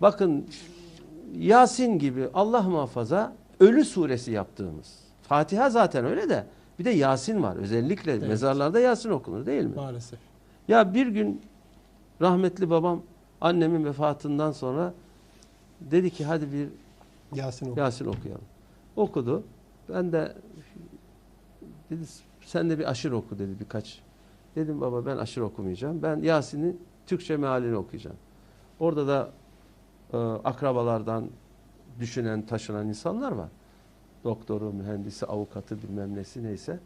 Bakın Yasin gibi Allah muhafaza ölü suresi yaptığımız. Fatiha zaten öyle de bir de Yasin var. Özellikle Evet. mezarlarda Yasin okunur değil mi? Maalesef. Ya bir gün rahmetli babam annemin vefatından sonra dedi ki hadi bir Yasin oku. Yasin okuyalım. Okudu. Ben de dedi sen de bir aşır oku dedi birkaç. Dedim baba ben aşır okumayacağım. Ben Yasin'in Türkçe mealini okuyacağım. Orada da e, akrabalardan düşünen, taşınan insanlar var. Doktoru, mühendisi, avukatı bilmem nesi neyse.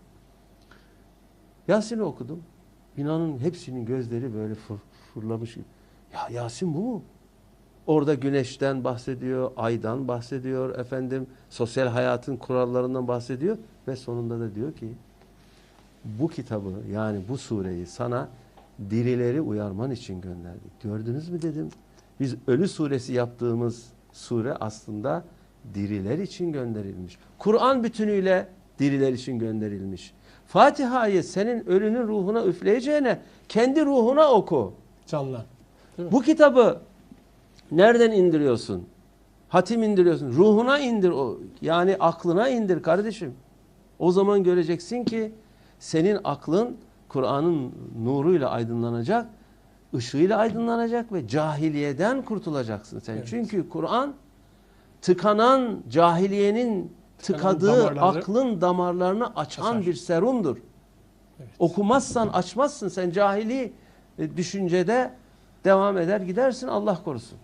Yasin'i okudum. Binanın hepsinin gözleri böyle fır, fırlamış gibi. Ya Yasin bu mu? Orada güneşten bahsediyor, aydan bahsediyor, efendim sosyal hayatın kurallarından bahsediyor ve sonunda da diyor ki bu kitabı yani bu sureyi sana dirileri uyarman için gönderdik. Gördünüz mü dedim. Biz ölü suresi yaptığımız sure aslında diriler için gönderilmiş. Kur'an bütünüyle diriler için gönderilmiş. Fatiha'yı senin ölünün ruhuna üfleyeceğine kendi ruhuna oku. Canlan. Bu kitabı nereden indiriyorsun? Hatim indiriyorsun. Ruhuna indir o. Yani aklına indir kardeşim. O zaman göreceksin ki senin aklın Kur'an'ın nuruyla aydınlanacak, ışığıyla aydınlanacak ve cahiliyeden kurtulacaksın sen. Evet. Çünkü Kur'an tıkanan cahiliyenin Tıkanan tıkadığı damarları aklın damarlarını açan açar. bir serumdur. Evet. Okumazsan açmazsın sen cahili e, düşüncede devam eder gidersin Allah korusun.